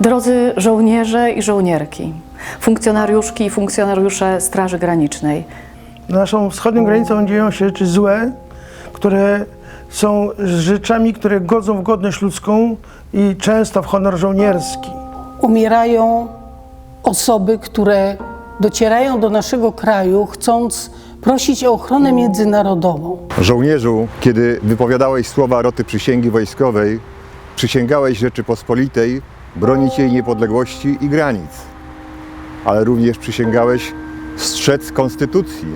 Drodzy żołnierze i żołnierki, funkcjonariuszki i funkcjonariusze Straży Granicznej, Na naszą wschodnią granicą dzieją się rzeczy złe, które są rzeczami, które godzą w godność ludzką i często w honor żołnierski. umierają osoby, które docierają do naszego kraju, chcąc prosić o ochronę międzynarodową. Żołnierzu, kiedy wypowiadałeś słowa roty przysięgi wojskowej, przysięgałeś Rzeczypospolitej bronić jej niepodległości i granic, ale również przysięgałeś strzec konstytucji.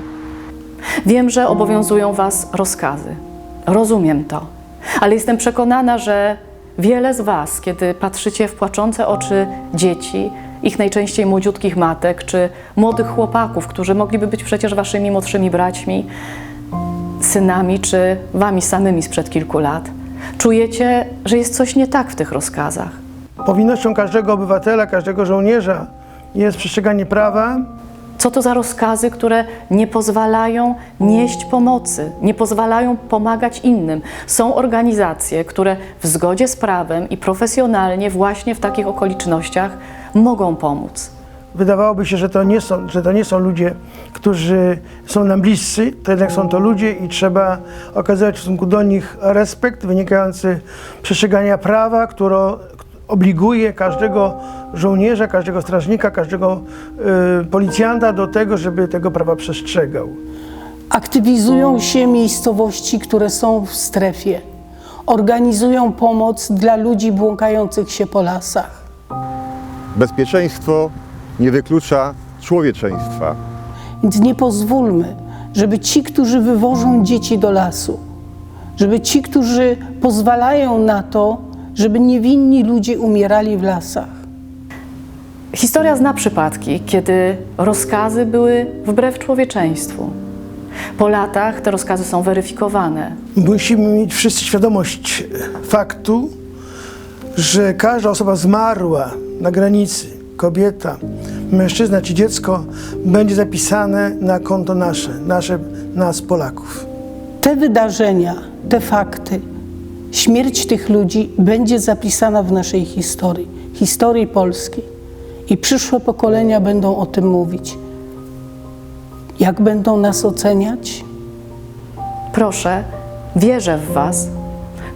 Wiem, że obowiązują Was rozkazy. Rozumiem to, ale jestem przekonana, że wiele z Was, kiedy patrzycie w płaczące oczy dzieci, ich najczęściej młodziutkich matek, czy młodych chłopaków, którzy mogliby być przecież Waszymi młodszymi braćmi, synami, czy Wami samymi sprzed kilku lat, czujecie, że jest coś nie tak w tych rozkazach. Powinnością każdego obywatela, każdego żołnierza jest przestrzeganie prawa, Co to za rozkazy, które nie pozwalają nieść pomocy, nie pozwalają pomagać innym? Są organizacje, które w zgodzie z prawem i profesjonalnie właśnie w takich okolicznościach mogą pomóc. Wydawałoby się, że to, nie są, że to nie są ludzie, którzy są nam bliscy, to jednak są to ludzie i trzeba okazywać w stosunku do nich respekt wynikający z przestrzegania prawa, które obliguje każdego żołnierza, każdego strażnika, każdego y, policjanta do tego, żeby tego prawa przestrzegał. Aktywizują się miejscowości, które są w strefie. Organizują pomoc dla ludzi błąkających się po lasach. Bezpieczeństwo nie wyklucza człowieczeństwa. Więc nie pozwólmy, żeby ci, którzy wywożą dzieci do lasu, żeby ci, którzy pozwalają na to, żeby niewinni ludzie umierali w lasach. Historia zna przypadki, kiedy rozkazy były wbrew człowieczeństwu. Po latach te rozkazy są weryfikowane. Musimy mieć wszyscy świadomość faktu, że każda osoba zmarła na granicy, kobieta, mężczyzna czy dziecko, będzie zapisane na konto nasze, nasze nas Polaków. Te wydarzenia, te fakty, śmierć tych ludzi będzie zapisana w naszej historii, historii Polski. I przyszłe pokolenia będą o tym mówić. Jak będą nas oceniać? Proszę, wierzę w Was,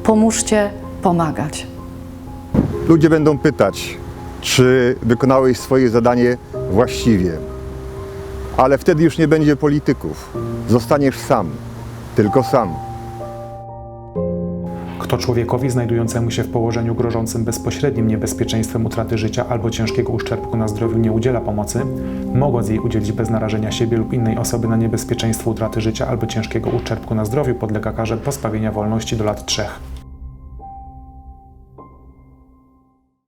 pomóżcie pomagać. Ludzie będą pytać, czy wykonałeś swoje zadanie właściwie. Ale wtedy już nie będzie polityków. Zostaniesz sam, tylko sam. Kto człowiekowi znajdującemu się w położeniu grożącym bezpośrednim niebezpieczeństwem utraty życia albo ciężkiego uszczerbku na zdrowiu nie udziela pomocy, mogąc jej udzielić bez narażenia siebie lub innej osoby na niebezpieczeństwo utraty życia albo ciężkiego uszczerbku na zdrowiu, podlega karze pozbawienia wolności do lat trzech.